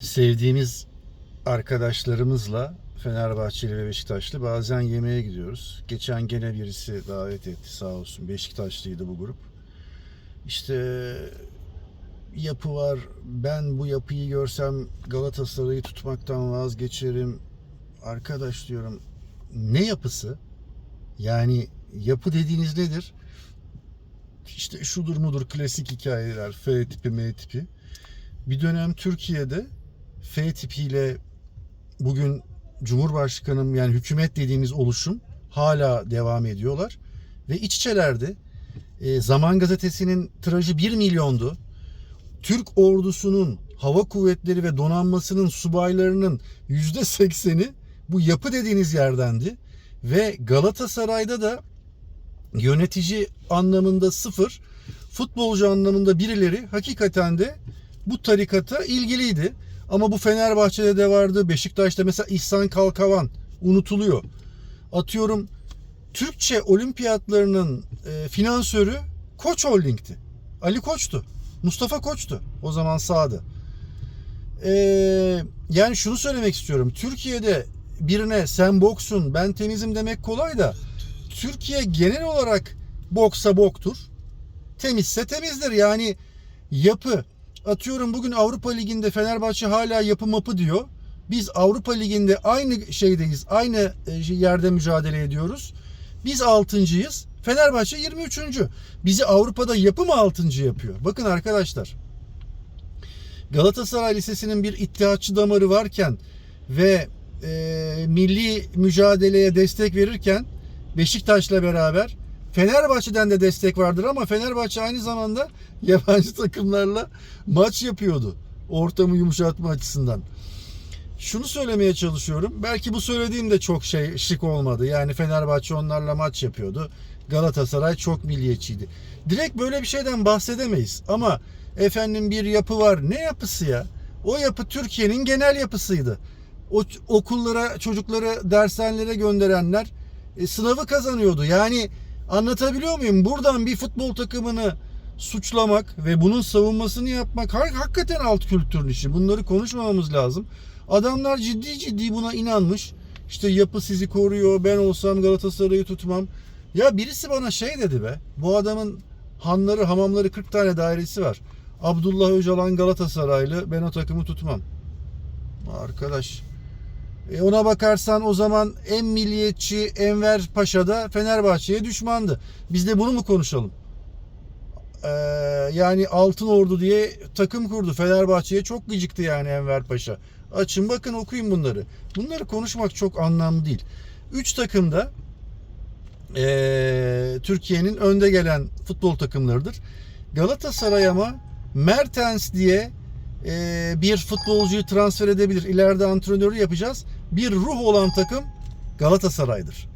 sevdiğimiz arkadaşlarımızla Fenerbahçeli ve Beşiktaşlı bazen yemeğe gidiyoruz. Geçen gene birisi davet etti sağ olsun. Beşiktaşlıydı bu grup. İşte yapı var. Ben bu yapıyı görsem Galatasaray'ı tutmaktan vazgeçerim. Arkadaş diyorum ne yapısı? Yani yapı dediğiniz nedir? İşte şudur mudur klasik hikayeler. F tipi, M tipi. Bir dönem Türkiye'de F tipiyle bugün Cumhurbaşkanım yani hükümet dediğimiz oluşum hala devam ediyorlar. Ve iç içelerdi. E, Zaman Gazetesi'nin tirajı 1 milyondu. Türk ordusunun hava kuvvetleri ve donanmasının subaylarının %80'i bu yapı dediğiniz yerdendi. Ve Galatasaray'da da yönetici anlamında sıfır, futbolcu anlamında birileri hakikaten de bu tarikata ilgiliydi. Ama bu Fenerbahçe'de de vardı. Beşiktaş'ta mesela İhsan Kalkavan unutuluyor. Atıyorum Türkçe olimpiyatlarının e, finansörü Koç Holding'ti. Ali Koç'tu. Mustafa Koç'tu. O zaman sağdı. E, yani şunu söylemek istiyorum. Türkiye'de birine sen boksun ben temizim demek kolay da Türkiye genel olarak boksa boktur. Temizse temizdir. Yani yapı atıyorum bugün Avrupa Ligi'nde Fenerbahçe hala yapı mapı diyor. Biz Avrupa Ligi'nde aynı şeydeyiz. Aynı e, yerde mücadele ediyoruz. Biz 6.'yız. Fenerbahçe 23. Bizi Avrupa'da yapı mı 6. yapıyor? Bakın arkadaşlar. Galatasaray Lisesi'nin bir iddiatçı damarı varken ve e, milli mücadeleye destek verirken Beşiktaş'la beraber Fenerbahçe'den de destek vardır ama Fenerbahçe aynı zamanda yabancı takımlarla maç yapıyordu. Ortamı yumuşatma açısından. Şunu söylemeye çalışıyorum. Belki bu söylediğim de çok şey şık olmadı. Yani Fenerbahçe onlarla maç yapıyordu. Galatasaray çok milliyetçiydi. Direkt böyle bir şeyden bahsedemeyiz. Ama efendim bir yapı var. Ne yapısı ya? O yapı Türkiye'nin genel yapısıydı. O okullara, çocukları dershanelere gönderenler e, sınavı kazanıyordu. Yani anlatabiliyor muyum? Buradan bir futbol takımını suçlamak ve bunun savunmasını yapmak ha- hakikaten alt kültürün işi. Bunları konuşmamamız lazım. Adamlar ciddi ciddi buna inanmış. İşte yapı sizi koruyor. Ben olsam Galatasaray'ı tutmam. Ya birisi bana şey dedi be. Bu adamın hanları, hamamları 40 tane dairesi var. Abdullah Öcalan Galatasaraylı. Ben o takımı tutmam. Arkadaş e ona bakarsan o zaman en milliyetçi Enver Paşa da Fenerbahçe'ye düşmandı. Biz de bunu mu konuşalım? Ee, yani Altın Ordu diye takım kurdu. Fenerbahçe'ye çok gıcıktı yani Enver Paşa. Açın bakın okuyun bunları. Bunları konuşmak çok anlamlı değil. Üç takım da ee, Türkiye'nin önde gelen futbol takımlarıdır. Galatasaray ama Mertens diye ee, bir futbolcuyu transfer edebilir. İleride antrenörü yapacağız. Bir ruh olan takım Galatasaray'dır.